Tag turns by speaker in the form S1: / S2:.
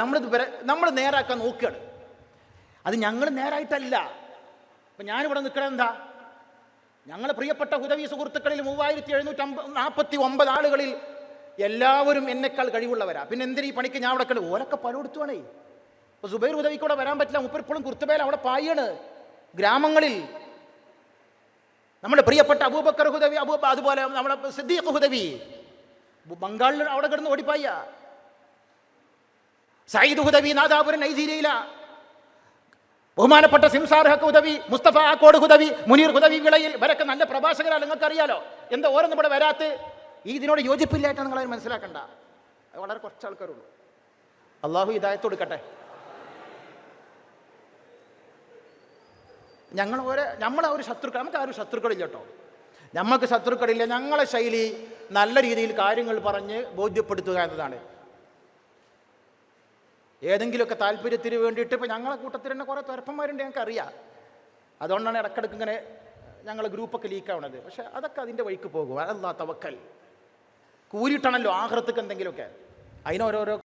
S1: നമ്മളിത് നമ്മൾ നേരാക്കാൻ നോക്കുകയാണ്. അത് ഞങ്ങൾ നേരായിട്ടല്ല. ഇപ്പം ഞാനിവിടെ നിൽക്കണത് എന്താ? ഞങ്ങൾ പ്രിയപ്പെട്ട ഹുദവി സുഹൃത്തുക്കളിൽ മൂവായിരത്തി എഴുന്നൂറ്റി അമ്പ നാൽപ്പത്തി ഒമ്പത് ആളുകളിൽ എല്ലാവരും എന്നെക്കാൾ കഴിവുള്ളവരാ. പിന്നെ എന്തിനീ പണിക്ക് ഞാൻ അവിടെ കണ്ടു ഓരൊക്കെ പലയിടത്തുവാണേ ഇപ്പൊ സുബൈർ ഹുദവിക്ക് ഇവിടെ വരാൻ പറ്റില്ല. മുപ്പരിപ്പോഴും കുർത്തുപേല അവിടെ പായാണ്. ഗ്രാമങ്ങളിൽ നമ്മുടെ പ്രിയപ്പെട്ട അബൂബക്കർ ഹുദവി അബൂബ അതുപോലെ നമ്മുടെ സിദ്ദീഖ് ഹുദവി ബംഗാളിൽ അവിടെ കിടന്ന് ഓടിപ്പായ. സയ്യിദ് ഹുദവി നാദാപുരൻ നൈജീരിയയില. ബഹുമാനപ്പെട്ട സിംസാർ ഹക്ക് ഹുദവി മുസ്തഫ ആക്കോട് ഹുദവി മുനീർ ഹുദവി വിളയിൽ ഇവരൊക്കെ നല്ല പ്രഭാഷകരാണ് നിങ്ങൾക്കറിയാലോ? എന്താ ഓരോന്നും ഇവിടെ വരാത്ത്? ഈ ഇതിനോട് യോജിപ്പില്ലായിട്ടാണ് നിങ്ങൾ മനസ്സിലാക്കണ്ട. വളരെ കുറച്ച് ആൾക്കാരുള്ളൂ അള്ളാഹു ഇതായത്ത് കൊടുക്കട്ടെ. ഞങ്ങൾ ഒരു നമ്മളെ ഒരു ശത്രുക്കൾ നമുക്ക് ആരും ശത്രുക്കളില്ല കേട്ടോ ഞമ്മക്ക് ശത്രുക്കളില്ല ഞങ്ങളെ ശൈലി നല്ല രീതിയിൽ കാര്യങ്ങൾ പറഞ്ഞ് ബോധ്യപ്പെടുത്തുക എന്നതാണ്. ഏതെങ്കിലുമൊക്കെ താല്പര്യത്തിന് വേണ്ടിയിട്ട് ഇപ്പോൾ ഞങ്ങളെ കൂട്ടത്തിൽ തന്നെ കുറേ തുരപ്പന്മാരുണ്ട് ഞങ്ങൾക്ക് അറിയാം അതുകൊണ്ടാണ് ഇടക്കിടക്ക് ഇങ്ങനെ ഞങ്ങളെ ഗ്രൂപ്പൊക്കെ ലീക്കാവണത് പക്ഷെ അതൊക്കെ അതിന്റെ വഴിക്ക് പോകും. അതല്ല തവക്കൽ. കൂരിട്ടണല്ലോ ആഹൃത്തുക്ക് എന്തെങ്കിലുമൊക്കെ. അതിനോരോരോ